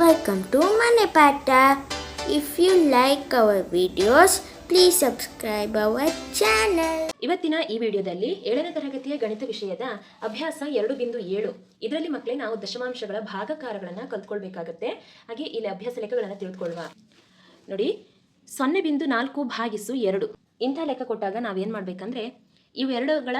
Welcome to Manipata. If you like our videos, please subscribe our channel. ಇವತ್ತಿನ ಈ ವಿಡಿಯೋದಲ್ಲಿ ಏಳನೇ ತರಗತಿಯ ಗಣಿತ ವಿಷಯದ ಅಭ್ಯಾಸ ಎರಡು ಬಿಂದು ಏಳು. ಇದರಲ್ಲಿ ಮಕ್ಕಳೇ ನಾವು ದಶಮಾಂಶಗಳ ಭಾಗಕಾರಗಳನ್ನು ಕಲ್ತ್ಕೊಳ್ಬೇಕಾಗತ್ತೆ. ಹಾಗೆ ಇಲ್ಲಿ ಅಭ್ಯಾಸ ಲೆಕ್ಕಗಳನ್ನು ತಿಳಿದುಕೊಳ್ಳುವ ನೋಡಿ ಸೊನ್ನೆ ಬಿಂದು ನಾಲ್ಕು ಭಾಗಿಸು ಎರಡು. ಇಂಥ ಲೆಕ್ಕ ಕೊಟ್ಟಾಗ ನಾವೇನು ಮಾಡಬೇಕಂದ್ರೆ ಇವೆರಡುಗಳ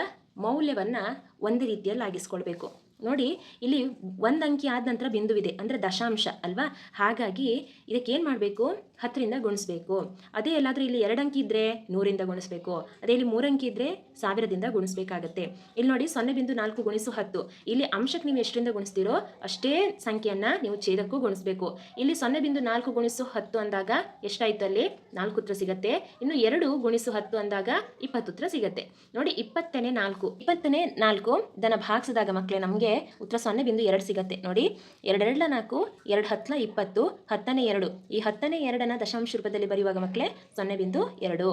ಮೌಲ್ಯವನ್ನು ಒಂದೇ ರೀತಿಯಲ್ಲಿ ಆಗಿಸ್ಕೊಳ್ಬೇಕು ನೋಡಿ, ಇಲ್ಲಿ ಒಂದು ಅಂಕಿ ಆದ ನಂತರ ಬಿಂದುವಿದೆ, ಅಂದರೆ ದಶಾಂಶ ಅಲ್ವಾ? ಹಾಗಾಗಿ ಇದಕ್ಕೆ ಏನು ಮಾಡಬೇಕು? ಹತ್ತರಿಂದ ಗುಣಿಸ್ಬೇಕು. ಅದೇ ಎಲ್ಲಾದರೂ ಇಲ್ಲಿ ಎರಡು ಅಂಕಿ ಇದ್ದರೆ ನೂರಿಂದ ಗುಣಿಸ್ಬೇಕು. ಅದೇ ಇಲ್ಲಿ ಮೂರು ಅಂಕಿ ಇದ್ದರೆ ಸಾವಿರದಿಂದ ಗುಣಿಸ್ಬೇಕಾಗತ್ತೆ. ಇಲ್ಲಿ ನೋಡಿ, ಸೊನ್ನೆ ಬಿಂದು ನಾಲ್ಕು ಗುಣಿಸು ಹತ್ತು. ಇಲ್ಲಿ ಅಂಶಕ್ಕೆ ನೀವು ಎಷ್ಟರಿಂದ ಗುಣಿಸ್ತೀರೋ ಅಷ್ಟೇ ಸಂಖ್ಯೆಯನ್ನು ನೀವು ಛೇದಕ್ಕೂ ಗುಣಿಸ್ಬೇಕು. ಇಲ್ಲಿ ಸೊನ್ನೆ ಬಿಂದು ನಾಲ್ಕು ಗುಣಿಸು ಹತ್ತು ಅಂದಾಗ ಎಷ್ಟಾಯ್ತು ಅಲ್ಲಿ? ನಾಲ್ಕು ಉತ್ತರ ಸಿಗತ್ತೆ. ಇನ್ನು ಎರಡು ಗುಣಿಸು ಹತ್ತು ಅಂದಾಗ ಇಪ್ಪತ್ತು ಉತ್ತರ ಸಿಗತ್ತೆ. ನೋಡಿ, ಇಪ್ಪತ್ತನೇ ನಾಲ್ಕು. ಇಪ್ಪತ್ತನೇ ನಾಲ್ಕು ಇದನ್ನು ಭಾಗಿಸಿದಾಗ ಮಕ್ಕಳೇ ನಮಗೆ ಉತ್ತರ ಸೊನ್ನೆ ಬಿಂದು ಎರಡು ಸಿಗತ್ತೆ. ನೋಡಿ, ಎರಡೆರಡ್ಲ ನಾಲ್ಕು, ಎರಡು ಹತ್ತಲ ಇಪ್ಪತ್ತು, ಹತ್ತನೇ ಎರಡು. ಈ ಹತ್ತನೇ ಎರಡನ್ನ ದಶಾಂಶ ರೂಪದಲ್ಲಿ ಬರೆಯುವಾಗ ಮಕ್ಕಳೇ, ಸೊನ್ನೆ ಬಿಂದು ಎರಡು.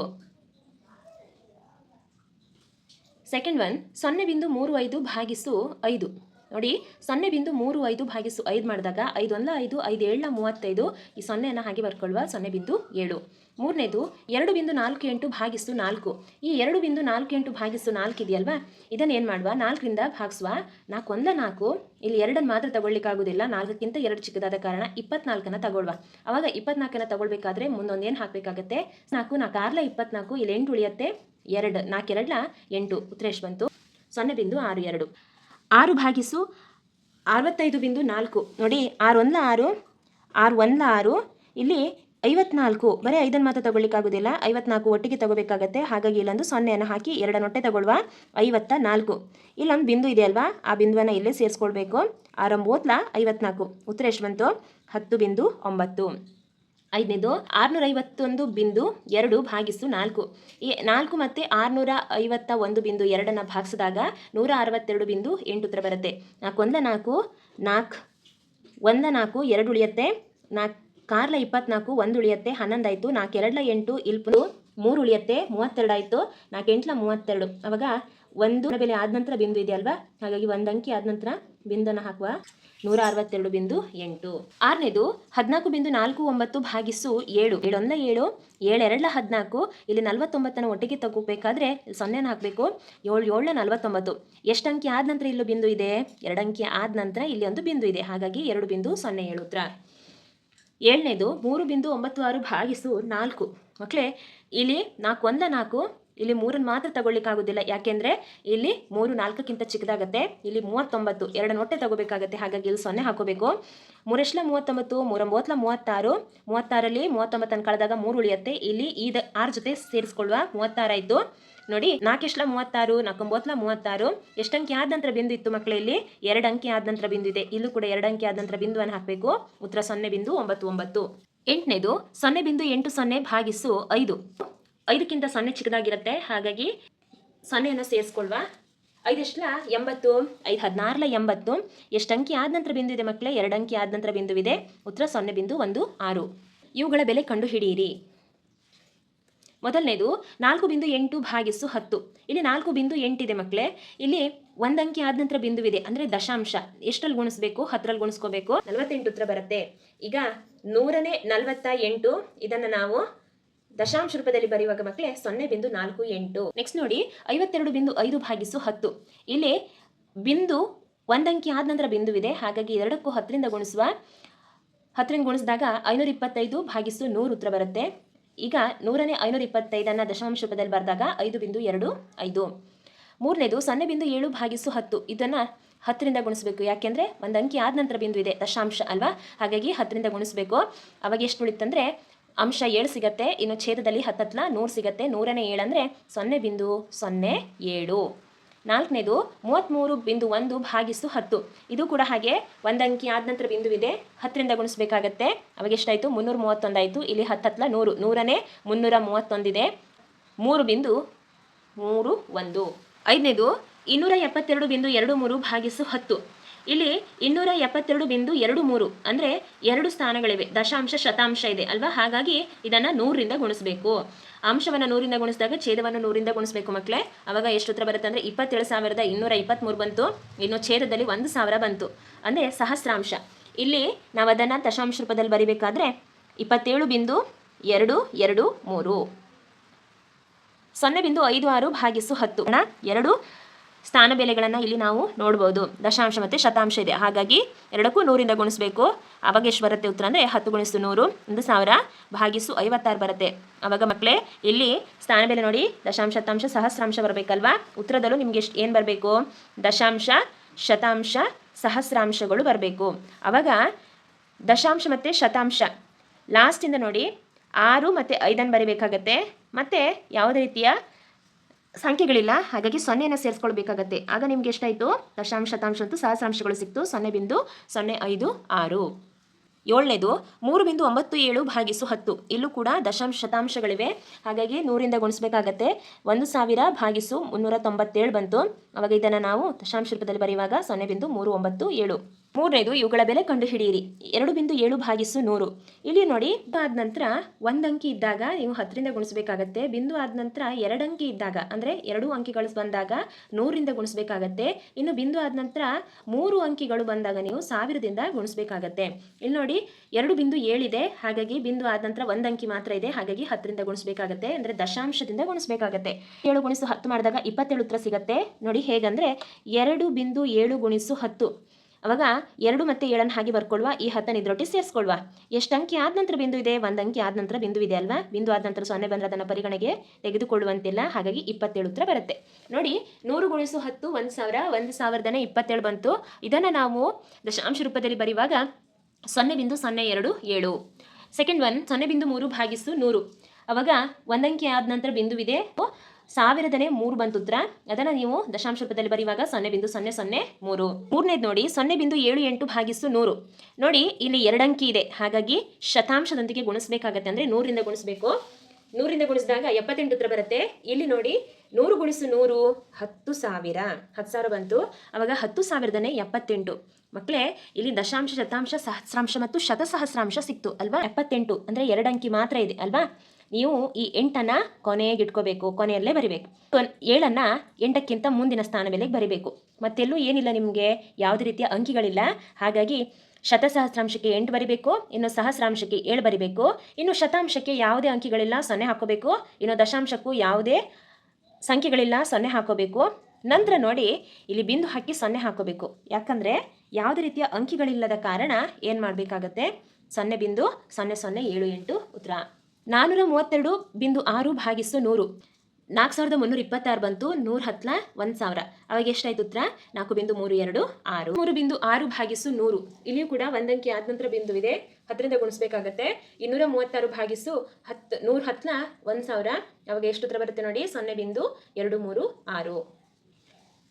ಸೆಕೆಂಡ್ ಒನ್ ಸೊನ್ನೆ ಬಿಂದು ಮೂರು ಐದು ಭಾಗಿಸು ಐದು. ನೋಡಿ, ಸೊನ್ನೆ ಬಿಂದು ಮೂರು ಐದು ಭಾಗಿಸು ಐದು ಮಾಡಿದಾಗ ಐದು ಒಂದ ಐದು ಐದು ಏಳನ ಮೂವತ್ತೈದು, ಈ ಸೊನ್ನೆಯನ್ನು ಹಾಗೆ ಬರ್ಕೊಳ್ಳುವ ಸೊನ್ನೆ ಬಿಂದು ಏಳು. ಮೂರನೇದು, ಎರಡು ಬಿಂದು ನಾಲ್ಕು ಎಂಟು ಭಾಗಿಸು ನಾಲ್ಕು. ಈ ಎರಡು ಬಿಂದು ನಾಲ್ಕು ಎಂಟು ಭಾಗಿಸು ನಾಲ್ಕು ಇದೆಯಲ್ವಾ? ಇದನ್ನು ಏನು ಮಾಡುವ? ನಾಲ್ಕರಿಂದ ಭಾಗಿಸುವ. ನಾಲ್ಕು ಒಂದ ನಾಲ್ಕು, ಇಲ್ಲಿ ಎರಡನ್ನು ಮಾತ್ರ ತಗೊಳ್ಳಿಕ್ಕಾಗೋದಿಲ್ಲ. ನಾಲ್ಕಕ್ಕಿಂತ ಎರಡು ಚಿಕ್ಕದಾದ ಕಾರಣ ಇಪ್ಪತ್ನಾಲ್ಕನ್ನು ತಗೊಳ್ಳುವ ಅವಾಗ ಇಪ್ಪತ್ನಾಲ್ಕನ್ನು ತಗೊಳ್ಬೇಕಾದ್ರೆ ಮುಂದೊಂದೇನು ಹಾಕಬೇಕಾಗತ್ತೆ? ನಾಲ್ಕು ನಾಲ್ಕು, ಆರ್ಲ ಇಪ್ಪತ್ನಾಲ್ಕು, ಇಲ್ಲಿ ಎಂಟು ಉಳಿಯತ್ತೆ. ಎರಡು ನಾಲ್ಕೆರಡ್ಲ ಎಂಟು. ಉತ್ತರೇಶ್ ಬಂತು. ಸೊನ್ನೆ ಬಿಂದು ಆರು, ಎರಡು. ಆರು ಭಾಗಿಸು ಅರವತ್ತೈದು ಬಿಂದು ನಾಲ್ಕು. ನೋಡಿ ಆರು ಒಂದ್ಲ ಆರು ಆರು ಒಂದ್ಲ ಆರು, ಇಲ್ಲಿ ಐವತ್ನಾಲ್ಕು. ಬರೀ ಐದನ್ನು ಮಾತ್ರ ತಗೊಳ್ಳಿಕ್ಕಾಗೋದಿಲ್ಲ ಐವತ್ನಾಲ್ಕು ಒಟ್ಟಿಗೆ ತಗೋಬೇಕಾಗತ್ತೆ. ಹಾಗಾಗಿ ಇಲ್ಲೊಂದು ಸೊನ್ನೆಯನ್ನು ಹಾಕಿ ಎರಡನ್ನೊಟ್ಟೆ ತಗೊಳ್ಳುವ ಐವತ್ತ ನಾಲ್ಕು. ಇಲ್ಲೊಂದು ಬಿಂದು ಇದೆ ಅಲ್ವಾ? ಆ ಬಿಂದುವನ್ನು ಇಲ್ಲೇ ಸೇರಿಸ್ಕೊಳ್ಬೇಕು. ಆರಂಭೋತ್ಲ ಐವತ್ನಾಲ್ಕು. ಉತ್ತರ ಎಷ್ಟು ಬಂತು? ಹತ್ತು ಬಿಂದು ಒಂಬತ್ತು. ಐದನೇದು ಆರುನೂರ ಐವತ್ತೊಂದು ಬಿಂದು ಎರಡು ಭಾಗಿಸು ನಾಲ್ಕು. ಈ ನಾಲ್ಕು ಮತ್ತು ಆರುನೂರ ಐವತ್ತ ಒಂದು ಬಿಂದು ಎರಡನ್ನು ಭಾಗಿಸಿದಾಗ ನೂರ ಅರವತ್ತೆರಡು ಬಿಂದು ಎಂಟು ಉತ್ತರ ಬರುತ್ತೆ. ನಾಲ್ಕು, ಒಂದ ನಾಲ್ಕು ನಾಲ್ಕು, ಒಂದ ನಾಲ್ಕು, ಎರಡು ಉಳಿಯತ್ತೆ. ನಾಲ್ಕು, ಕಾರ್ಲ ಇಪ್ಪತ್ನಾಲ್ಕು, ಒಂದು ಉಳಿಯತ್ತೆ ಹನ್ನೊಂದು ಆಯಿತು ನಾಲ್ಕು, ಎರಡಲ ಎಂಟು, ಇಲ್ಪು ಮೂರು ಉಳಿಯತ್ತೆ ಮೂವತ್ತೆರಡು ಆಯಿತು ನಾಲ್ಕು, ಎಂಟ್ಲ ಮೂವತ್ತೆರಡು. ಅವಾಗ ಒಂದು ಬೆಲೆ ಆದ ನಂತರ ಬಿಂದು ಇದೆಯಲ್ವಾ? ಹಾಗಾಗಿ ಒಂದು ಅಂಕಿ ಆದ ನಂತರ ಬಿಂದನ್ನು ಹಾಕುವ ನೂರ ಅರವತ್ತೆರಡು ಬಿಂದು ಎಂಟು. ಆರನೇದು, ಹದಿನಾಲ್ಕು ಬಿಂದು ನಾಲ್ಕು ಒಂಬತ್ತು ಭಾಗಿಸು ಏಳು. ಏಳೊಂದ ಏಳು, ಏಳೆರಡ್ಲ ಹದಿನಾಲ್ಕು. ಇಲ್ಲಿ ನಲ್ವತ್ತೊಂಬತ್ತನ್ನು ಒಟ್ಟಿಗೆ ತಗೋಬೇಕಾದ್ರೆ ಸೊನ್ನೆನ ಹಾಕಬೇಕು. ಏಳು, ಏಳನ ನಲ್ವತ್ತೊಂಬತ್ತು. ಎಷ್ಟು ಅಂಕಿ ಆದ ನಂತರ ಇಲ್ಲೂ ಬಿಂದು ಇದೆ? ಎರಡು ಅಂಕಿ ಆದ ನಂತರ ಇಲ್ಲಿ ಒಂದು ಬಿಂದು ಇದೆ. ಹಾಗಾಗಿ ಎರಡು ಬಿಂದು ಸೊನ್ನೆ ಏಳು ಉತ್ತರ ಏಳನೇದು, ಮೂರು ಬಿಂದು ಒಂಬತ್ತು ಆರು ಭಾಗಿಸು ನಾಲ್ಕು. ಮಕ್ಕಳೇ ಇಲ್ಲಿ ನಾಲ್ಕು ಒಂದ ನಾಲ್ಕು ಇಲ್ಲಿ ಮೂರನ್ನು ಮಾತ್ರ ತಗೊಳ್ಳಿಕ್ಕಾಗೋದಿಲ್ಲ. ಯಾಕೆಂದ್ರೆ ಇಲ್ಲಿ ಮೂರು ನಾಲ್ಕಕ್ಕಿಂತ ಚಿಕ್ಕದಾಗತ್ತೆ. ಇಲ್ಲಿ ಮೂವತ್ತೊಂಬತ್ತು ಎರಡು ನೋಟೆ ತಗೋಬೇಕಾಗತ್ತೆ. ಹಾಗಾಗಿ ಇಲ್ಲಿ ಸೊನ್ನೆ ಹಾಕೋಬೇಕು. ಮೂರಶ್ಲ ಮೂವತ್ತೊಂಬತ್ತು ಮೂರಂಬತ್ಲ ಮೂವತ್ತಾರು. ಮೂವತ್ತಾರಲ್ಲಿ ಮೂವತ್ತೊಂಬತ್ತನ್ನು ಕಳೆದಾಗ ಮೂರು ಉಳಿಯುತ್ತೆ. ಇಲ್ಲಿ ಈದ ಆರ್ ಜೊತೆ ಸೇರಿಸ್ಕೊಳ್ಳುವ ಇದ್ದು, ನೋಡಿ ನಾಲ್ಕೆಷ್ಟಲ ಮೂವತ್ತಾರು ನಾಲ್ಕೊಂಬತ್ಲ ಮೂವತ್ತಾರು. ಎಷ್ಟು ಅಂಕಿ ಆದ ನಂತರ ಬಿಂದು ಇತ್ತು ಮಕ್ಕಳು ಇಲ್ಲಿ? ಎರಡು ಅಂಕಿ ಆದ ನಂತರ ಬಿಂದು ಇದೆ. ಇಲ್ಲೂ ಕೂಡ ಎರಡು ಅಂಕಿ ಆದ ನಂತರ ಬಿಂದುವನ್ನು ಹಾಕಬೇಕು. ಉತ್ತರ ಸೊನ್ನೆ ಬಿಂದು ಒಂಬತ್ತು ಒಂಬತ್ತು. ಎಂಟನೇದು, ಸೊನ್ನೆ ಬಿಂದು ಎಂಟು ಸೊನ್ನೆ ಭಾಗಿಸು ಐದು. ಐದಕ್ಕಿಂತ ಸೊನ್ನೆ ಚಿಕ್ಕದಾಗಿರುತ್ತೆ. ಹಾಗಾಗಿ ಸೊನ್ನೆಯನ್ನು ಸೇರಿಸ್ಕೊಳ್ವಾ. ಐದೆಷ್ಟಲ? ಎಂಬತ್ತು. ಐದು ಹದಿನಾರಲ ಎಂಬತ್ತು. ಎಷ್ಟು ಅಂಕಿ ಆದ ನಂತರ ಬಿಂದು ಇದೆ ಮಕ್ಕಳೇ ಎರಡು ಅಂಕಿ ಆದ ನಂತರ ಬಿಂದು ಇದೆ. ಉತ್ತರ ಸೊನ್ನೆ, ಬಿಂದು ಒಂದು, ಆರು. ಇವುಗಳ ಬೆಲೆ ಕಂಡುಹಿಡಿಯಿರಿ. ಮೊದಲನೇದು, ನಾಲ್ಕು ಬಿಂದು ಎಂಟು ಭಾಗಿಸು ಹತ್ತು. ಇಲ್ಲಿ ನಾಲ್ಕು ಬಿಂದು ಎಂಟಿದೆ ಮಕ್ಕಳೇ ಇಲ್ಲಿ ಒಂದು ಅಂಕಿ ಆದ ನಂತರ ಬಿಂದುವಿದೆ ಅಂದರೆ ದಶಾಂಶ. ಎಷ್ಟರಲ್ಲಿ ಗುಣಿಸ್ಬೇಕು? ಹತ್ತರಲ್ಲಿ ಗುಣಿಸ್ಕೋಬೇಕು? ನಲವತ್ತೆಂಟು ಉತ್ತರ ಬರುತ್ತೆ. ಈಗ ನೂರನೇ ನಲವತ್ತ ಎಂಟು. ಇದನ್ನು ನಾವು ದಶಾಂಶ ರೂಪದಲ್ಲಿ ಬರೆಯುವಾಗ ಮಕ್ಕಳೇ ಸೊನ್ನೆ ಬಿಂದು ನಾಲ್ಕು ಎಂಟು. ನೆಕ್ಸ್ಟ್ ನೋಡಿ, ಐವತ್ತೆರಡು ಬಿಂದು ಐದು ಭಾಗಿಸು ಹತ್ತು. ಇಲ್ಲಿ ಬಿಂದು ಒಂದಂಕಿ ಆದ ನಂತರ ಬಿಂದುವಿದೆ. ಹಾಗಾಗಿ ಎರಡಕ್ಕೂ ಹತ್ತರಿಂದ ಗುಣಿಸುವ, ಹತ್ತರಿಂದ ಗುಣಿಸಿದಾಗ ಐನೂರ ಇಪ್ಪತ್ತೈದು ಭಾಗಿಸು ನೂರು ಉತ್ತರ ಬರುತ್ತೆ. ಈಗ ನೂರನೇ ಐನೂರ ಇಪ್ಪತ್ತೈದನ್ನು ದಶಾಂಶ ರೂಪದಲ್ಲಿ ಬರೆದಾಗ ಐದು ಬಿಂದು ಎರಡು ಐದು. ಮೂರನೇದು, ಸೊನ್ನೆ ಬಿಂದು ಏಳು ಭಾಗಿಸು ಹತ್ತು. ಇದನ್ನು ಹತ್ತರಿಂದ ಗುಣಿಸಬೇಕು. ಯಾಕೆಂದರೆ ಒಂದು ಅಂಕಿ ಆದ ನಂತರ ಬಿಂದು ಇದೆ ದಶಾಂಶ ಅಲ್ವಾ? ಹಾಗಾಗಿ ಹತ್ತರಿಂದ ಗುಣಿಸಬೇಕು. ಅವಾಗ ಎಷ್ಟು ಉಳಿತಂದರೆ ಅಂಶ ಏಳು ಸಿಗತ್ತೆ, ಇನ್ನು ಛೇದದಲ್ಲಿ ಹತ್ತತ್ಲ ನೂರು ಸಿಗತ್ತೆ. ನೂರನೇ ಏಳಂದರೆ ಸೊನ್ನೆ ಬಿಂದು ಸೊನ್ನೆ ಏಳು. ನಾಲ್ಕನೇದು ಮೂವತ್ತ್ಮೂರು ಬಿಂದು ಒಂದು ಭಾಗಿಸು ಹತ್ತು. ಇದು ಕೂಡ ಹಾಗೆ ಒಂದು ಅಂಕಿ ಆದ ನಂತರ ಬಿಂದುವಿದೆ. ಹತ್ತರಿಂದ ಗುಣಿಸ್ಬೇಕಾಗತ್ತೆ. ಅವಾಗ ಎಷ್ಟಾಯಿತು? ಮುನ್ನೂರ ಮೂವತ್ತೊಂದಾಯಿತು ಇಲ್ಲಿ ಹತ್ತತ್ಲ ನೂರು. ನೂರನೇ ಮುನ್ನೂರ ಮೂವತ್ತೊಂದಿದೆ. ಮೂರು ಬಿಂದು ಮೂರು ಒಂದು. ಐದನೇದು ಇನ್ನೂರ ಎಪ್ಪತ್ತೆರಡು ಬಿಂದು ಎರಡು ಮೂರು ಭಾಗಿಸು ಹತ್ತು. ಇಲ್ಲಿ ಇನ್ನೂರ ಎಪ್ಪತ್ತೆರಡು ಬಿಂದು ಎರಡು ಮೂರು ಅಂದರೆ ಎರಡು ಸ್ಥಾನಗಳಿವೆ. ದಶಾಂಶ, ಶತಾಂಶ ಇದೆ ಅಲ್ವಾ? ಹಾಗಾಗಿ ಇದನ್ನು ನೂರರಿಂದ ಗುಣಿಸಬೇಕು. ಅಂಶವನ್ನು ನೂರಿಂದ ಗುಣಿಸಿದಾಗ ಛೇದವನ್ನು ನೂರಿಂದ ಗುಣಿಸಬೇಕು ಮಕ್ಕಳೇ ಅವಾಗ ಎಷ್ಟು ಉತ್ತರ ಬರುತ್ತೆ ಅಂದರೆ ಇಪ್ಪತ್ತೇಳು ಸಾವಿರದ ಇನ್ನೂರ ಇಪ್ಪತ್ತ್ಮೂರು ಬಂತು. ಇನ್ನು ಛೇದದಲ್ಲಿ ಒಂದು ಸಾವಿರ ಬಂತು. ಅಂದರೆ ಸಹಸ್ರಾಂಶ. ಇಲ್ಲಿ ನಾವು ಅದನ್ನು ದಶಾಂಶ ರೂಪದಲ್ಲಿ ಬರಿಬೇಕಾದ್ರೆ ಇಪ್ಪತ್ತೇಳು ಬಿಂದು ಎರಡು ಎರಡು, ಮೂರು. ಸೊನ್ನೆ ಬಿಂದು ಐದು ಆರು ಭಾಗಿಸು ಹತ್ತು. ಅಣ್ಣ, ಎರಡು ಸ್ಥಾನ ಬೆಲೆಗಳನ್ನು ಇಲ್ಲಿ ನಾವು ನೋಡ್ಬೋದು. ದಶಾಂಶ ಮತ್ತು ಶತಾಂಶ ಇದೆ. ಹಾಗಾಗಿ ಎರಡಕ್ಕೂ ನೂರಿಂದ ಗುಣಿಸ್ಬೇಕು. ಅವಾಗ ಎಷ್ಟು ಬರುತ್ತೆ ಉತ್ತರ ಅಂದರೆ ಹತ್ತು ಗುಣಿಸು ನೂರು. ಒಂದು ಸಾವಿರ ಭಾಗಿಸು ಐವತ್ತಾರು ಬರುತ್ತೆ. ಅವಾಗ ಮಕ್ಕಳೇ ಇಲ್ಲಿ ಸ್ಥಾನ ಬೆಲೆ ನೋಡಿ. ದಶಾಂಶ, ಶತಾಂಶ, ಸಹಸ್ರಾಂಶ ಬರಬೇಕಲ್ವಾ? ಉತ್ತರದಲ್ಲೂ ನಿಮ್ಗೆ ಎಷ್ಟು ಏನು ಬರಬೇಕು? ದಶಾಂಶ, ಶತಾಂಶ, ಸಹಸ್ರಾಂಶಗಳು ಬರಬೇಕು. ಅವಾಗ ದಶಾಂಶ ಮತ್ತು ಶತಾಂಶ. ಲಾಸ್ಟಿಂದ ನೋಡಿ, ಆರು ಮತ್ತು ಐದನ್ನು ಬರೀಬೇಕಾಗತ್ತೆ. ಮತ್ತು ಯಾವುದೇ ರೀತಿಯ ಸಂಖ್ಯೆಗಳಿಲ್ಲ. ಹಾಗಾಗಿ ಸೊನ್ನೆಯನ್ನು ಸೇರಿಸ್ಕೊಳ್ಬೇಕಾಗತ್ತೆ. ಆಗ ನಿಮ್ಗೆ ಎಷ್ಟಾಯಿತು? ದಶಾಂಶ, ಶತಾಂಶ ಮತ್ತು ಸಹಸ್ರಾಂಶಗಳು ಸಿಕ್ತು. ಸೊನ್ನೆ ಬಿಂದು ಸೊನ್ನೆ ಐದು ಆರು. ಏಳನೇದು, ಮೂರು ಬಿಂದು ಒಂಬತ್ತು ಏಳು ಭಾಗಿಸು ಹತ್ತು. ಇಲ್ಲೂ ಕೂಡ ದಶಾಂಶ, ಶತಾಂಶಗಳಿವೆ. ಹಾಗಾಗಿ ನೂರಿಂದ ಗುಣಿಸ್ಬೇಕಾಗತ್ತೆ. ಒಂದು ಸಾವಿರ ಭಾಗಿಸು ಮುನ್ನೂರ ತೊಂಬತ್ತೇಳು ಬಂತು. ಅವಾಗ ಇದನ್ನು ನಾವು ದಶಾಂಶ ರೂಪದಲ್ಲಿ ಬರೆಯುವಾಗ ಸೊನ್ನೆ ಬಿಂದು ಮೂರು ಒಂಬತ್ತು ಏಳು. ಮೂರನೇದು, ಇವುಗಳ ಬೆಲೆ ಕಂಡುಹಿಡಿಯಿರಿ. ಎರಡು ಬಿಂದು ಏಳು ಭಾಗಿಸು ನೂರು. ಇಲ್ಲಿ ನೋಡಿ ಆದ ನಂತರ ಒಂದು ಅಂಕಿ ಇದ್ದಾಗ ನೀವು ಹತ್ತರಿಂದ ಗುಣಿಸಬೇಕಾಗತ್ತೆ. ಬಿಂದು ಆದ ನಂತರ ಎರಡು ಅಂಕಿ ಇದ್ದಾಗ, ಅಂದರೆ ಎರಡು ಅಂಕಿಗಳು ಬಂದಾಗ ನೂರಿಂದ ಗುಣಿಸಬೇಕಾಗತ್ತೆ. ಇನ್ನು ಬಿಂದು ಆದ ನಂತರ ಮೂರು ಅಂಕಿಗಳು ಬಂದಾಗ ನೀವು ಸಾವಿರದಿಂದ ಗುಣಿಸಬೇಕಾಗತ್ತೆ. ಇಲ್ಲಿ ನೋಡಿ, ಎರಡು ಬಿಂದು ಏಳಿದೆ, ಹಾಗಾಗಿ ಬಿಂದು ಆದ ನಂತರ ಒಂದು ಅಂಕಿ ಮಾತ್ರ ಇದೆ, ಹಾಗಾಗಿ ಹತ್ತರಿಂದ ಗುಣಿಸಬೇಕಾಗತ್ತೆ. ಅಂದರೆ ದಶಾಂಶದಿಂದ ಗುಣಿಸಬೇಕಾಗತ್ತೆ. ಏಳು ಗುಣಿಸು ಹತ್ತು ಮಾಡಿದಾಗ ಇಪ್ಪತ್ತೇಳು ಉತ್ತರ ಸಿಗತ್ತೆ. ನೋಡಿ, ಹೇಗಂದರೆ ಎರಡು ಬಿಂದು ಏಳು ಗುಣಿಸು ಹತ್ತು. ಅವಾಗ ಎರಡು ಮತ್ತೆ ಏಳನ್ನು ಹಾಗೆ ಬರ್ಕೊಳ್ವ ಈ ಹತ್ತನ್ನು ಇದ್ರೊಟ್ಟಿ ಸೇರಿಸ್ಕೊಳ್ವಾ ಎಷ್ಟು ಅಂಕಿ ಆದ ನಂತರ ಬಿಂದು ಇದೆ? ಒಂದು ಅಂಕಿ ಆದ ನಂತರ ಬಿಂದು ಇದೆ ಅಲ್ವಾ? ಬಿಂದು ಆದ ನಂತರ ಸೊನ್ನೆ ಬಂದ್ರೆ ಅದನ್ನು ಪರಿಗಣೆಗೆ ತೆಗೆದುಕೊಳ್ಳುವಂತಿಲ್ಲ. ಹಾಗಾಗಿ ಇಪ್ಪತ್ತೇಳು ಉತ್ತರ ಬರುತ್ತೆ. ನೋಡಿ, ನೂರು ಗುಣಿಸು ಹತ್ತು, ಒಂದು ಸಾವಿರ. ಒಂದು ಸಾವಿರದನೇ ಇಪ್ಪತ್ತೇಳು ಬಂತು. ಇದನ್ನು ನಾವು ದಶಾಂಶ ರೂಪದಲ್ಲಿ ಬರೆಯುವಾಗ ಸೊನ್ನೆ ಬಿಂದು ಸೊನ್ನೆ ಎರಡು ಏಳು. ಸೆಕೆಂಡ್ ಒನ್ ಸೊನ್ನೆ ಬಿಂದು ಮೂರು ಭಾಗಿಸು ನೂರು. ಅವಾಗ ಒಂದಂಕಿ ಆದ ನಂತರ ಬಿಂದುವಿದೆ ಸಾವಿರದನೇ ಮೂರು ಬಂತು ಉತ್ತರ ಅದನ್ನು ನೀವು ದಶಾಂಶ ರೂಪದಲ್ಲಿ ಬರೆಯುವಾಗ ಸೊನ್ನೆ ಬಿಂದು ಸೊನ್ನೆ ಸೊನ್ನೆ ಮೂರು. ಮೂರನೇದು ನೋಡಿ, ಸೊನ್ನೆ ಬಿಂದು ಏಳು ಎಂಟು ಭಾಗಿಸು ನೂರು. ನೋಡಿ, ಇಲ್ಲಿ ಎರಡಂಕಿ ಇದೆ. ಹಾಗಾಗಿ ಶತಾಂಶದೊಂದಿಗೆ ಗುಣಿಸಬೇಕಾಗತ್ತೆ ಅಂದರೆ ನೂರಿಂದ ಗುಣಿಸಬೇಕು. ನೂರಿಂದ ಗುಣಿಸಿದಾಗ ಎಪ್ಪತ್ತೆಂಟು ಉತ್ತರ ಬರುತ್ತೆ. ಇಲ್ಲಿ ನೋಡಿ, ನೂರು ಗುಣಿಸು ನೂರು, ಹತ್ತು ಸಾವಿರ. ಹತ್ತು ಸಾವಿರ ಬಂತು. ಅವಾಗ ಹತ್ತು ಸಾವಿರದನೇ ಎಪ್ಪತ್ತೆಂಟು. ಮಕ್ಕಳೇ ಇಲ್ಲಿ ದಶಾಂಶ, ಶತಾಂಶ, ಸಹಸ್ರಾಂಶ ಮತ್ತು ಶತಸಹಸ್ರಾಂಶ ಸಿಕ್ತು, ಅಲ್ವಾ? ಎಪ್ಪತ್ತೆಂಟು ಅಂದರೆ ಎರಡು ಅಂಕಿ ಮಾತ್ರ ಇದೆ, ಅಲ್ವಾ? ನೀವು ಈ ಎಂಟನ್ನ ಕೊನೆಗೆ ಇಟ್ಕೋಬೇಕು ಕೊನೆಯಲ್ಲೇ ಬರಿಬೇಕು. ಏಳನ್ನ ಎಂಟಕ್ಕಿಂತ ಮುಂದಿನ ಸ್ಥಾನ ಬೆಲೆಗೆ ಬರಿಬೇಕು. ಮತ್ತೆಲ್ಲೂ ಏನಿಲ್ಲ ನಿಮಗೆ, ಯಾವುದೇ ರೀತಿಯ ಅಂಕಿಗಳಿಲ್ಲ. ಹಾಗಾಗಿ ಶತಸಹಸ್ರಾಂಶಕ್ಕೆ ಎಂಟು ಬರಿಬೇಕು, ಇನ್ನು ಸಹಸ್ರಾಂಶಕ್ಕೆ ಏಳು ಬರಿಬೇಕು. ಇನ್ನು ಶತಾಂಶಕ್ಕೆ ಯಾವುದೇ ಅಂಕಿಗಳಿಲ್ಲ, ಸೊನ್ನೆ ಹಾಕೋಬೇಕು ಇನ್ನು ದಶಾಂಶಕ್ಕೂ ಯಾವುದೇ ಸಂಖ್ಯೆಗಳಿಲ್ಲ, ಸೊನ್ನೆ ಹಾಕೋಬೇಕು ನಂತರ ನೋಡಿ, ಇಲ್ಲಿ ಬಿಂದು ಹಾಕಿ ಸೊನ್ನೆ ಹಾಕೋಬೇಕು ಯಾಕಂದರೆ ಯಾವುದೇ ರೀತಿಯ ಅಂಕಿಗಳಿಲ್ಲದ ಕಾರಣ ಏನು ಮಾಡಬೇಕಾಗತ್ತೆ? ಸೊನ್ನೆ ಬಿಂದು, ಸೊನ್ನೆ ಸೊನ್ನೆ, ಏಳು ಎಂಟು ಉತ್ತರ. ನಾನ್ನೂರ ಮೂವತ್ತೆರಡು ಬಿಂದು ಆರು ಭಾಗಿಸು ನೂರು. ನಾಲ್ಕು ಸಾವಿರದ ಮುನ್ನೂರ ಇಪ್ಪತ್ತಾರು ಬಂತು ನೂರ ಹತ್ತಲ ಒಂದು ಸಾವಿರ. ಅವಾಗ ಎಷ್ಟಾಯ್ತು ಉತ್ತರ? ನಾಲ್ಕು ಬಿಂದು ಮೂರು ಎರಡು ಆರು. ಮೂರು ಬಿಂದು ಆರು ಭಾಗಿಸು ನೂರು. ಇಲ್ಲಿಯೂ ಕೂಡ ಒಂದಂಕಿ ಆದ ನಂತರ ಬಿಂದು ಇದೆ ಹತ್ತರಿಂದ ಗುಣಿಸ್ಬೇಕಾಗತ್ತೆ. ಇನ್ನೂರ ಮೂವತ್ತಾರು ಭಾಗಿಸು ಹತ್ತು ನೂರ ಹತ್ತಲ ಒಂದು ಸಾವಿರ. ಅವಾಗ ಎಷ್ಟು ಉತ್ತರ ಬರುತ್ತೆ ನೋಡಿ? ಸೊನ್ನೆ ಬಿಂದು ಎರಡು ಮೂರು ಆರು.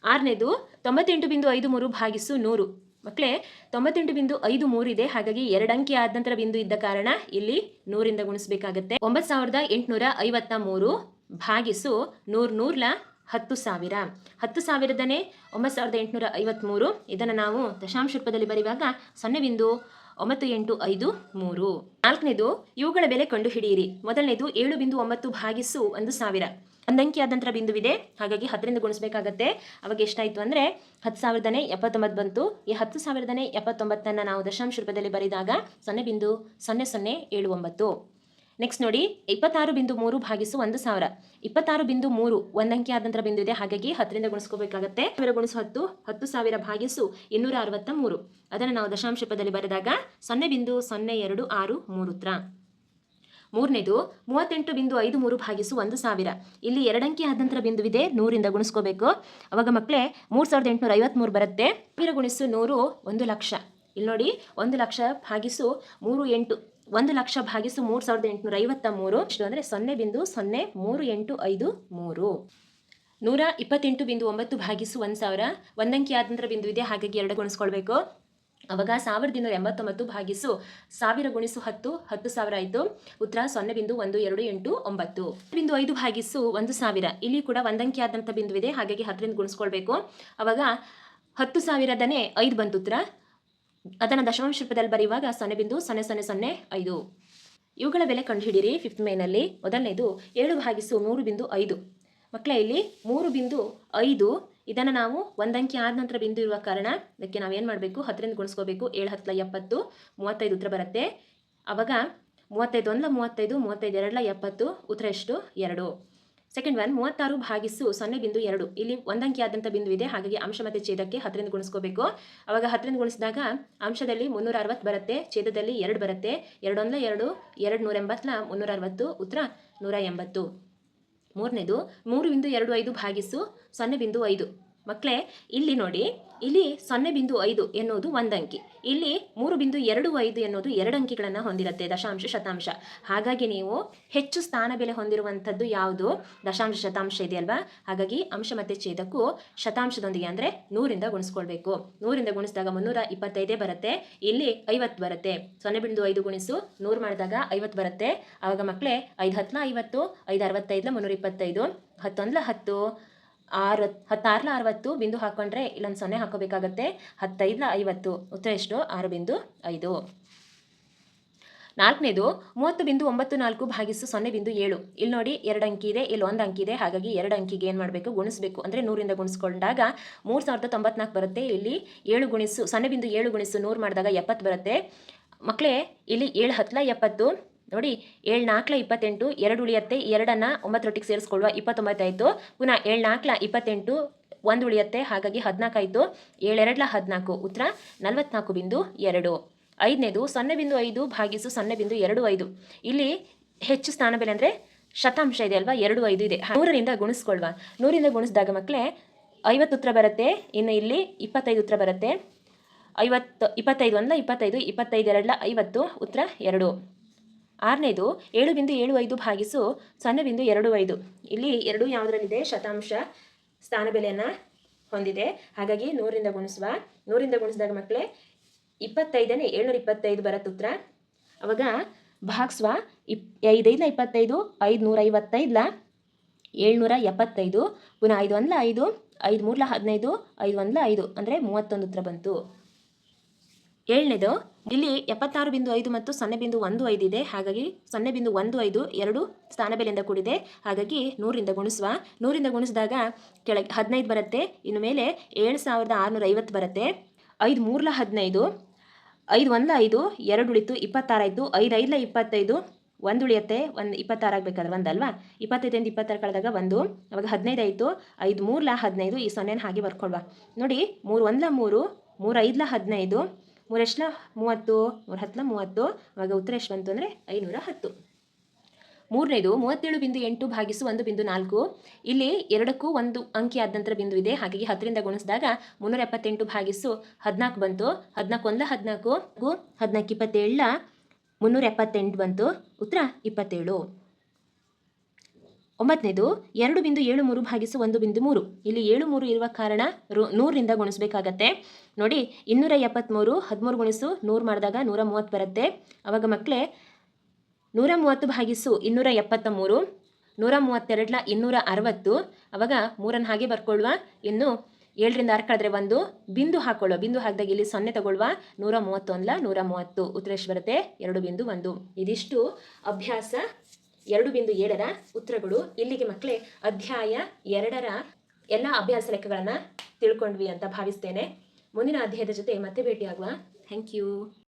ಆರನೇದು, ತೊಂಬತ್ತೆಂಟು ಬಿಂದು ಐದು ಮೂರು ಭಾಗಿಸು ನೂರು. ಮಕ್ಕಳೇ, ತೊಂಬತ್ತೆಂಟು ಬಿಂದು ಐದು ಮೂರು ಇದೆ. ಹಾಗಾಗಿ ಎರಡು ಅಂಕಿ ಆದ ನಂತರ ಬಿಂದು ಇದ್ದ ಕಾರಣ ಇಲ್ಲಿ ನೂರಿಂದ ಗುಣಿಸಬೇಕಾಗತ್ತೆ. ಒಂಬತ್ತು ಸಾವಿರದ ಎಂಟುನೂರ ಐವತ್ತ ಮೂರು ಭಾಗಿಸು ನೂರು ನೂರ್ಲ ಹತ್ತು ಸಾವಿರ. ಹತ್ತು ಸಾವಿರದನೇ ಒಂಬತ್ತು ಸಾವಿರದ ಎಂಟುನೂರ ಐವತ್ತ್ಮೂರು ಇದನ್ನು ನಾವು ದಶಾಂಶ ರೂಪದಲ್ಲಿ ಬರೆಯುವಾಗ ಸೊನ್ನೆ ಬಿಂದು ಒಂಬತ್ತು ಎಂಟು ಐದು ಮೂರು. ನಾಲ್ಕನೇದು, ಇವುಗಳ ಬೆಲೆ ಕಂಡುಹಿಡಿಯಿರಿ. ಮೊದಲನೇದು, ಏಳು ಬಿಂದು ಒಂಬತ್ತು ಭಾಗಿಸು ಒಂದು ಸಾವಿರ. ಒಂದಂಕಿ ಆದಂತರ ಬಿಂದುವಿದೆ. ಹಾಗಾಗಿ ಹತ್ತರಿಂದ ಗುಣಿಸಬೇಕಾಗತ್ತೆ. ಅವಾಗ ಎಷ್ಟಾಯಿತು ಅಂದರೆ ಹತ್ತು ಸಾವಿರದನೇ ಎಪ್ಪತ್ತೊಂಬತ್ತು ಬಂತು. ಈ ಹತ್ತು ಸಾವಿರದನೇ ಎಪ್ಪತ್ತೊಂಬತ್ತನ್ನು ನಾವು ದಶಾಂಶ ರೂಪದಲ್ಲಿ ಬರೆದಾಗ ಸೊನ್ನೆ ಬಿಂದು ಸೊನ್ನೆ ಸೊನ್ನೆ ಏಳು ಒಂಬತ್ತು. ನೆಕ್ಸ್ಟ್ ನೋಡಿ, ಇಪ್ಪತ್ತಾರು ಬಿಂದು ಮೂರು ಭಾಗಿಸು ಒಂದು ಸಾವಿರ. ಇಪ್ಪತ್ತಾರು ಬಿಂದು ಮೂರು ಒಂದಂಕಿ ಆದಂತರ ಬಿಂದು ಇದೆ ಹಾಗಾಗಿ ಹತ್ತರಿಂದ ಗುಣಿಸ್ಕೋಬೇಕಾಗತ್ತೆ. ಸಾವಿರ ಗುಣಿಸು ಹತ್ತು ಹತ್ತು ಸಾವಿರ ಭಾಗಿಸು ಇನ್ನೂರ ಅರವತ್ತ ಮೂರು. ಅದನ್ನು ನಾವು ದಶಾಂಶ ರೂಪದಲ್ಲಿ ಬರೆದಾಗ ಸೊನ್ನೆ ಬಿಂದು ಸೊನ್ನೆ ಎರಡು ಆರು ಮೂರು ಉತ್ತರ ಮೂರನೇದು, ಮೂವತ್ತೆಂಟು ಬಿಂದು ಐದು ಮೂರು ಭಾಗಿಸು ಒಂದು ಸಾವಿರ. ಇಲ್ಲಿ ಎರಡಂಕಿ ಆದಂತರ ಬಿಂದುವಿದೆ, ನೂರಿಂದ ಗುಣಿಸ್ಕೋಬೇಕು. ಅವಾಗ ಮಕ್ಕಳೇ ಮೂರು ಸಾವಿರದ ಎಂಟುನೂರ ಐವತ್ಮೂರು ಬರುತ್ತೆ. ಸಾವಿರ ಗುಣಿಸು ನೂರು, ಒಂದು ಲಕ್ಷ. ಇಲ್ಲಿ ನೋಡಿ, ಒಂದು ಲಕ್ಷ ಭಾಗಿಸು ಮೂರು ಎಂಟು. ಒಂದು ಲಕ್ಷ ಭಾಗಿಸು ಮೂರು ಸಾವಿರದ ಎಂಟುನೂರ ಐವತ್ತ ಮೂರು. ಇಷ್ಟು ಅಂದರೆ ಸೊನ್ನೆ ಬಿಂದು ಸೊನ್ನೆ ಮೂರು ಎಂಟು ಐದು ಮೂರು. ನೂರ ಇಪ್ಪತ್ತೆಂಟು ಬಿಂದು ಒಂಬತ್ತು ಭಾಗಿಸು ಒಂದು ಸಾವಿರ. ಒಂದಂಕಿ ಆದಂತರ ಬಿಂದು ಇದೆ ಹಾಗಾಗಿ ಎರಡು ಗುಣಿಸ್ಕೊಳ್ಬೇಕು. ಅವಾಗ ಸಾವಿರದ ಇನ್ನೂರ ಎಂಬತ್ತೊಂಬತ್ತು ಭಾಗಿಸು ಸಾವಿರ ಗುಣಿಸು ಹತ್ತು ಹತ್ತು ಸಾವಿರ ಆಯಿತು. ಉತ್ತರ ಸೊನ್ನೆ ಬಿಂದು ಒಂದು, ಎರಡು, ಎಂಟು, ಒಂಬತ್ತು. ಬಿಂದು ಐದು ಭಾಗಿಸು ಒಂದು ಸಾವಿರ. ಇಲ್ಲಿ ಕೂಡ ಒಂದಂಕಿ ಆದಂಥ ಬಿಂದು ಇದೆ. ಹಾಗಾಗಿ ಹತ್ತರಿಂದ ಗುಣಿಸ್ಕೊಳ್ಬೇಕು. ಅವಾಗ ಹತ್ತು ಸಾವಿರದನೇ ಐದು ಬಂತು ಉತ್ತರ. ಅದನ್ನು ದಶಮಾಂಶ ರೂಪದಲ್ಲಿ ಬರೆಯುವಾಗ ಸೊನ್ನೆ ಬಿಂದು ಸೊನ್ನೆ ಸೊನ್ನೆ ಸೊನ್ನೆ, ಐದು. ಇವುಗಳ ಬೆಲೆ ಕಂಡುಹಿಡಿಯಿರಿ ಫಿಫ್ತ್ ಮೇನಲ್ಲಿ. ಮೊದಲನೇದು, ಏಳು ಭಾಗಿಸು ಮೂರು ಬಿಂದು ಐದು. ಮಕ್ಕಳ, ಇಲ್ಲಿ ಮೂರು ಬಿಂದು ಐದು ಇದನ್ನು ನಾವು ಒಂದಂಕಿ ಆದ ನಂತರ ಬಿಂದು ಇರುವ ಕಾರಣ ಇದಕ್ಕೆ ನಾವೇನು ಮಾಡಬೇಕು? ಹತ್ತರಿಂದ ಗುಣಿಸ್ಕೋಬೇಕು. ಏಳು ಹತ್ತಲ ಎಪ್ಪತ್ತು, ಮೂವತ್ತೈದು ಉತ್ತರ ಬರುತ್ತೆ. ಆವಾಗ ಮೂವತ್ತೈದು ಒಂದಲ ಮೂವತ್ತೈದು ಮೂವತ್ತೈದು ಎರಡಲ ಎಪ್ಪತ್ತು, ಉತ್ತರ ಎಷ್ಟು? ಎರಡು. ಸೆಕೆಂಡ್ ಒನ್ ಮೂವತ್ತಾರು ಭಾಗಿಸು ಸೊನ್ನೆ ಬಿಂದು ಎರಡು. ಇಲ್ಲಿ ಒಂದಂಕಿ ಆದಂಥ ಬಿಂದು ಇದೆ. ಹಾಗಾಗಿ ಅಂಶ ಮತ್ತು ಛೇದಕ್ಕೆ ಹತ್ತರಿಂದ ಗುಣಿಸ್ಕೋಬೇಕು. ಅವಾಗ ಹತ್ತರಿಂದ ಗುಣಿಸಿದಾಗ ಅಂಶದಲ್ಲಿ ಮುನ್ನೂರ ಅರವತ್ತು ಬರುತ್ತೆ. ಛೇದದಲ್ಲಿ ಎರಡು ಬರುತ್ತೆ. ಎರಡೊಂದಲ ಎರಡು ಎರಡು ನೂರ ಎಂಬತ್ತಲ ಮುನ್ನೂರ ಅರವತ್ತು, ಉತ್ತರ ನೂರ ಎಂಬತ್ತು. ಮೂರನೇದು ಮೂರು ಬಿಂದು ಎರಡು ಐದು ಭಾಗಿಸು ಸೊನ್ನೆ ಬಿಂದು ಐದು. ಮಕ್ಕಳೇ ಇಲ್ಲಿ ನೋಡಿ. ಇಲ್ಲಿ ಸೊನ್ನೆ ಬಿಂದು ಐದು ಎನ್ನುವುದು ಒಂದು ಅಂಕಿ ಇಲ್ಲಿ ಮೂರು ಬಿಂದು ಎರಡು ಐದು ಎನ್ನುವುದು ಎರಡು ಅಂಕಿಗಳನ್ನು ಹೊಂದಿರುತ್ತೆ, ದಶಾಂಶ ಶತಾಂಶ. ಹಾಗಾಗಿ ನೀವು ಹೆಚ್ಚು ಸ್ಥಾನ ಬೆಲೆ ಹೊಂದಿರುವಂಥದ್ದು ಯಾವುದು? ದಶಾಂಶ ಶತಾಂಶ ಇದೆಯಲ್ವಾ? ಹಾಗಾಗಿ ಅಂಶ ಮತ್ತು ಛೇದಕ್ಕೂ ಶತಾಂಶದೊಂದಿಗೆ ಅಂದರೆ ನೂರಿಂದ ಗುಣಿಸ್ಕೊಳ್ಬೇಕು. ನೂರಿಂದ ಗುಣಿಸಿದಾಗ ಮುನ್ನೂರ ಇಪ್ಪತ್ತೈದೇ ಬರುತ್ತೆ, ಇಲ್ಲಿ ಐವತ್ತು ಬರುತ್ತೆ. ಸೊನ್ನೆ ಬಿಂದು ಐದು ಗುಣಿಸು, ನೂರು ಮಾಡಿದಾಗ ಐವತ್ತು ಬರುತ್ತೆ. ಆವಾಗ ಮಕ್ಕಳೇ ಐದು ಹತ್ತಲ ಐವತ್ತು, ಐದು ಅರವತ್ತೈದಲ ಮುನ್ನೂರ ಇಪ್ಪತ್ತೈದು, ಹತ್ತೊಂದಲ ಹತ್ತು. ಆರು ಹತ್ತಾರಲ ಅರವತ್ತು ಬಿಂದು ಹಾಕೊಂಡ್ರೆ ಇಲ್ಲೊಂದು ಸೊನ್ನೆ ಹಾಕೋಬೇಕಾಗತ್ತೆ. ಹತ್ತೈದಲ ಐವತ್ತು. ಉತ್ತರ ಎಷ್ಟು? ಆರು ಬಿಂದು ಐದು. ನಾಲ್ಕನೇದು, ಮೂವತ್ತು ಬಿಂದು ಒಂಬತ್ತು ನಾಲ್ಕು ಭಾಗಿಸು ಸೊನ್ನೆ ಬಿಂದು ಏಳು. ಇಲ್ಲಿ ನೋಡಿ ಎರಡು ಅಂಕಿ ಇದೆ ಇಲ್ಲಿ ಒಂದು ಅಂಕಿ ಇದೆ. ಹಾಗಾಗಿ ಎರಡು ಅಂಕಿಗೆ ಏನು ಮಾಡಬೇಕು? ಗುಣಿಸಬೇಕು. ಅಂದರೆ ನೂರಿಂದ ಗುಣಿಸ್ಕೊಂಡಾಗ ಮೂರು ಸಾವಿರದ ತೊಂಬತ್ನಾಲ್ಕು ಬರುತ್ತೆ. ಇಲ್ಲಿ ಏಳು ಗುಣಿಸು, ಸೊನ್ನೆ ಬಿಂದು ಏಳು ಗುಣಿಸು ನೂರು ಮಾಡಿದಾಗ ಎಪ್ಪತ್ತು ಬರುತ್ತೆ. ಮಕ್ಕಳೇ ಇಲ್ಲಿ ಏಳು ಹತ್ತಲ ಎಪ್ಪತ್ತು. ನೋಡಿ ಏಳು ನಾಲ್ಕಲ ಇಪ್ಪತ್ತೆಂಟು, ಎರಡು ಉಳಿಯತ್ತೆ, ಎರಡನ್ನು ಒಂಬತ್ತರೊಟ್ಟಿಗೆ ಸೇರಿಸ್ಕೊಳ್ಳುವ ಇಪ್ಪತ್ತೊಂಬತ್ತಾಯಿತು. ಪುನಃ ಏಳು ನಾಲ್ಕಲ ಇಪ್ಪತ್ತೆಂಟು, ಒಂದು ಉಳಿಯತ್ತೆ, ಹಾಗಾಗಿ ಹದಿನಾಲ್ಕಾಯಿತು ಏಳೆರಡಲ ಹದಿನಾಲ್ಕು, ಉತ್ತರ ನಲವತ್ನಾಲ್ಕು ಬಿಂದು ಎರಡು. ಐದನೇದು, ಸೊನ್ನೆ ಬಿಂದು ಐದು ಭಾಗಿಸು ಸೊನ್ನೆ ಬಿಂದು ಎರಡು ಐದು. ಇಲ್ಲಿ ಹೆಚ್ಚು ಸ್ಥಾನ ಬೆಲೆ ಅಂದರೆ ಶತಾಂಶ ಇದೆ ಅಲ್ವಾ? ಎರಡು ಐದು ಇದೆ. ನೂರರಿಂದ ಗುಣಿಸ್ಕೊಳ್ವಾ. ನೂರಿಂದ ಗುಣಿಸಿದಾಗ ಮಕ್ಕಳೇ ಐವತ್ತು ಉತ್ತರ ಬರುತ್ತೆ. ಇನ್ನು ಇಲ್ಲಿ ಇಪ್ಪತ್ತೈದು ಉತ್ತರ ಬರುತ್ತೆ. ಐವತ್ತು, ಇಪ್ಪತ್ತೈದು ಒಂದಲ ಇಪ್ಪತ್ತೈದು ಇಪ್ಪತ್ತೈದು ಎರಡಲ ಐವತ್ತು, ಉತ್ತರ ಎರಡು. ಆರನೇದು, ಏಳು ಬಿಂದು ಏಳು ಐದು ಭಾಗಿಸು ಸೊನ್ನೆ ಬಿಂದು ಎರಡು ಐದು. ಇಲ್ಲಿ ಎರಡು ಯಾವುದರಲ್ಲಿದೆ? ಶತಾಂಶ ಸ್ಥಾನ ಬೆಲೆಯನ್ನು ಹೊಂದಿದೆ. ಹಾಗಾಗಿ ನೂರಿಂದ ಗುಣಿಸುವ ನೂರಿಂದ ಗುಣಿಸಿದಾಗ ಮಕ್ಕಳೇ, ಇಪ್ಪತ್ತೈದನೇ, ಏಳ್ನೂರ ಇಪ್ಪತ್ತೈದು ಬರತ್ತೆ ಉತ್ತರ. ಅವಾಗ ಭಾಗಿಸುವ, ಇಪ್ ಐದೈದ ಇಪ್ಪತ್ತೈದು, ಐದುನೂರ ಐವತ್ತೈದಲ, ಏಳ್ನೂರ ಎಪ್ಪತ್ತೈದು, ಪುನಃ ಐದು ಒಂದ್ಲ ಐದು ಐದು ಮೂರಲ ಹದಿನೈದು, ಐದು ಒಂದಲ ಐದು, ಅಂದರೆ ಮೂವತ್ತೊಂದು ಉತ್ತರ ಬಂತು. ಏಳನೇದು, ಇಲ್ಲಿ ಎಪ್ಪತ್ತಾರು ಬಿಂದು ಐದು ಮತ್ತು ಸೊನ್ನೆ ಬಿಂದು ಒಂದು ಐದು ಇದೆ. ಹಾಗಾಗಿ ಸೊನ್ನೆ ಬಿಂದು ಒಂದು ಐದು ಎರಡು ಸ್ಥಾನ ಬೆಲೆಯಿಂದ ಕೂಡಿದೆ. ಹಾಗಾಗಿ ನೂರಿಂದ ಗುಣಿಸುವ. ನೂರಿಂದ ಗುಣಿಸಿದಾಗ ಕೆಳಗೆ ಹದಿನೈದು ಬರುತ್ತೆ. ಇನ್ನು ಮೇಲೆ ಏಳು ಸಾವಿರದ ಆರುನೂರ ಐವತ್ತು ಬರುತ್ತೆ. ಐದು ಮೂರಲ ಹದಿನೈದು, ಐದು ಒಂದಲ ಐದು, ಎರಡು ಉಳಿತು ಇಪ್ಪತ್ತಾರಾಯಿತು ಐದು ಐದಲ ಇಪ್ಪತ್ತೈದು, ಒಂದು ಉಳಿಯುತ್ತೆ. ಒಂದು ಇಪ್ಪತ್ತಾರು ಆಗಬೇಕಾದ್ರೆ ಒಂದಲ್ವಾ ಇಪ್ಪತ್ತೈದರಿಂದ ಇಪ್ಪತ್ತಾರು ಕಳೆದಾಗ ಒಂದು, ಅವಾಗ ಹದಿನೈದು ಆಯಿತು. ಐದು ಮೂರಲ ಹದಿನೈದು, ಈ ಸೊನ್ನೆನ ಹಾಗೆ ಬರ್ಕೊಳ್ವಾ. ನೋಡಿ, ಮೂರು ಒಂದಲ ಮೂರು ಮೂರು ಐದಲ ಹದಿನೈದು ಮೂರು ಎಷ್ಟಲ ಮೂವತ್ತು ಮೂರು ಹತ್ತಲ ಮೂವತ್ತು ಅವಾಗ ಉತ್ತರ ಎಷ್ಟು ಬಂತು ಅಂದರೆ ಐನೂರ ಹತ್ತು ಮೂರನೇದು, ಮೂವತ್ತೇಳು ಬಿಂದು ಎಂಟು ಭಾಗಿಸು ಒಂದು ಬಿಂದು ನಾಲ್ಕು. ಇಲ್ಲಿ ಎರಡಕ್ಕೂ ಒಂದು ಅಂಕಿ ಆದ ನಂತರ ಬಿಂದು ಇದೆ. ಹಾಗಾಗಿ ಹತ್ತರಿಂದ ಗುಣಿಸಿದಾಗ ಮುನ್ನೂರ ಎಪ್ಪತ್ತೆಂಟು ಭಾಗಿಸು ಹದಿನಾಲ್ಕು ಬಂತು. ಹದಿನಾಲ್ಕು ಒಂದ ಹದಿನಾಲ್ಕು ಹದಿನಾಲ್ಕು ಇಪ್ಪತ್ತೇಳ ಮುನ್ನೂರ ಎಪ್ಪತ್ತೆಂಟು ಬಂತು. ಉತ್ತರ ಇಪ್ಪತ್ತೇಳು. ಒಂಬತ್ತನೇದು, ಎರಡು ಬಿಂದು ಏಳು ಮೂರು ಭಾಗಿಸು ಒಂದು ಬಿಂದು ಮೂರು. ಇಲ್ಲಿ ಏಳು ಮೂರು ಇರುವ ಕಾರಣ ರು, ನೂರರಿಂದ ಗುಣಿಸ್ಬೇಕಾಗತ್ತೆ. ನೋಡಿ, ಇನ್ನೂರ ಎಪ್ಪತ್ತ್ಮೂರು ಹದಿಮೂರು ಗುಣಿಸು, ನೂರು ಮಾಡಿದಾಗ ನೂರ ಮೂವತ್ತು ಬರುತ್ತೆ. ಅವಾಗ ಮಕ್ಕಳೇ ನೂರ ಮೂವತ್ತು ಭಾಗಿಸು ಇನ್ನೂರ ಎಪ್ಪತ್ತ ಮೂರು ನೂರ ಮೂವತ್ತೆರಡಲ ಇನ್ನೂರ ಅರವತ್ತು. ಅವಾಗ ಮೂರನ್ನು ಹಾಗೆ ಬರ್ಕೊಳ್ಳುವ. ಇನ್ನು ಏಳರಿಂದ ಆರು ಕಳೆದ್ರೆ ಒಂದು. ಬಿಂದು ಹಾಕೊಳ್ಳೋ ಬಿಂದು ಹಾಕಿದಾಗ ಇಲ್ಲಿ ಸೊನ್ನೆ ತಗೊಳ್ಳುವ. ನೂರ ಮೂವತ್ತೊಂದಲ ನೂರ ಮೂವತ್ತು. ಉತ್ತರ ಬರುತ್ತೆ? ಎರಡು ಬಿಂದು ಒಂದು. ಇದಿಷ್ಟು ಅಭ್ಯಾಸ ಎರಡು ಬಿಂದು ಏಳರ ಉತ್ತರಗಳು. ಇಲ್ಲಿಗೆ ಮಕ್ಕಳೇ, ಅಧ್ಯಾಯ ಎರಡರ ಎಲ್ಲ ಅಭ್ಯಾಸ ಲೆಕ್ಕಗಳನ್ನು ತಿಳ್ಕೊಂಡ್ವಿ ಅಂತ ಭಾವಿಸ್ತೇನೆ. ಮುಂದಿನ ಅಧ್ಯಾಯದ ಜೊತೆ ಮತ್ತೆ ಭೇಟಿಯಾಗುವ. Thank you